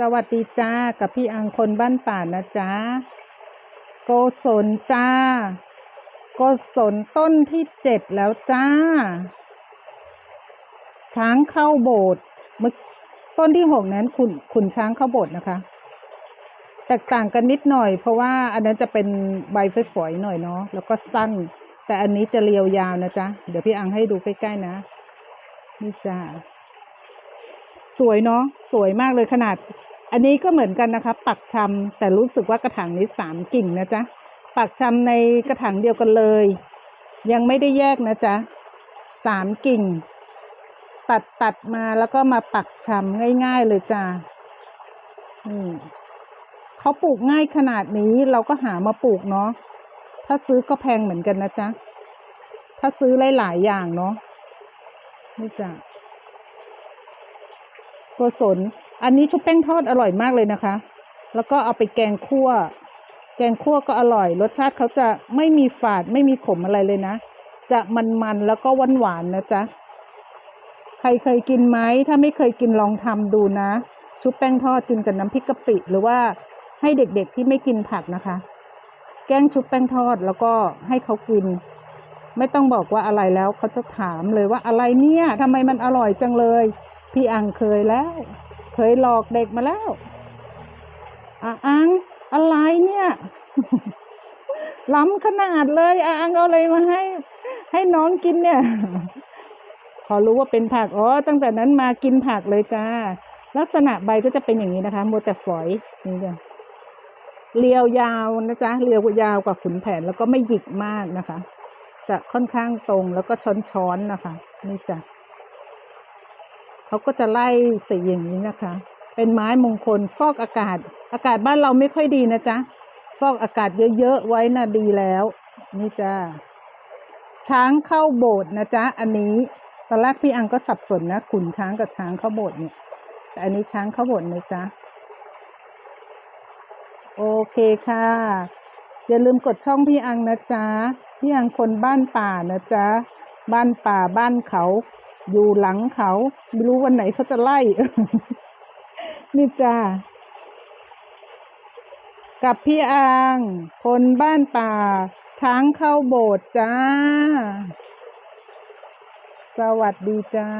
สวัสดีจ้ากับพี่อังคนบ้านป่านะจ๊ะโกศลจ้า โกศลต้นที่เจ็ดแล้วจ้า ช้างเข้าโบสถ์ต้นที่หกนั้นขุนขุนช้างเข้าโบสถ์นะคะ แตกต่างกันนิดหน่อย เพราะว่าอันนั้นจะเป็นใบฝอยๆหน่อยเนาะแล้วก็สั้น แต่อันนี้จะเรียวยาวนะจ๊ะเดี๋ยวพี่อังให้ดูใกล้ๆนะนี่จ้าสวยเนาะสวยมากเลยขนาด อันนี้ก็เหมือนกันนะคะ ปักชำแต่รู้สึกว่ากระถางนี้สามกิ่งนะจ๊ะปักชำในกระถางเดียวกันเลย ยังไม่ได้แยกนะจ๊ะสามกิ่ง ตัดตัดมาแล้วก็มาปักชำง่าย ๆ เลยจ้านี่เขาปลูกง่ายขนาดนี้เราก็หามาปลูกเนาะถ้าซื้อก็แพงเหมือนกันนะจ๊ะถ้าซื้อหลายๆอย่างเนาะนี่จ้ะ โกศลอันนี้ชุบแป้งทอดอร่อยมากเลยนะคะ แล้วก็เอาไปแกงคั่ว แกงคั่วก็อร่อย รสชาติเขาจะไม่มีฝาดไม่มีขมอะไรเลยนะ จะมันๆแล้วก็หวานๆนะจ๊ะ ใครเคยกินไหม ถ้าไม่เคยกินลองทำดูนะ ชุบแป้งทอดกินกับน้ำพริกกะปิหรือว่าให้เด็กๆที่ไม่กินผักนะคะ แกงชุบแป้งทอดแล้วก็ให้เขากิน ไม่ต้องบอกว่าอะไรแล้วเขาจะถามเลยว่าอะไรเนี่ยทำไมมันอร่อยจังเลย พี่อังเคยแล้ว เคยหลอกเด็กมาแล้วอะอังอะไรเนี่ยล้ำขนาดเลยอะอังเอาอะไรมาให้ ให้น้องกินเนี่ย พอรู้ว่าเป็นผักอ๋อตั้งแต่นั้นมากินผักเลยจ้า ลักษณะใบก็จะเป็นอย่างนี้นะคะโมวแต่ฝอยนี่จ้ะเรียวยาวนะจ๊ะเรียวยาวกว่าขุนแผนแล้วก็ไม่หยิกมากนะคะ จะค่อนข้างตรงแล้วก็ช้อนๆนะคะ นี่จ้ะ เขาก็จะไล่สีอย่างนี้นะคะ เป็นไม้มงคลฟอกอากาศ อากาศบ้านเราไม่ค่อยดีนะจ๊ะ ฟอกอากาศเยอะๆไว้น่ะดีแล้ว นี่จ้าช้างเข้าโบสถ์นะจ๊ะ อันนี้ตอนแรกพี่อังก็สับสนนะขุนช้างกับช้างเข้าโบสถ์เนี่ย แต่อันนี้ช้างเข้าโบสถ์นะจ๊ะ โอเคค่ะ อย่าลืมกดช่องพี่อังนะจ๊ะ พี่อังคนบ้านป่านะจ๊ะ บ้านป่าบ้านเขา อยู่หลังเขา ไม่รู้วันไหนเขาจะไล่ นี่จ้ากับพี่อาง คนบ้านป่า ช้างเข้าโบสถ์จ้า สวัสดีจ้า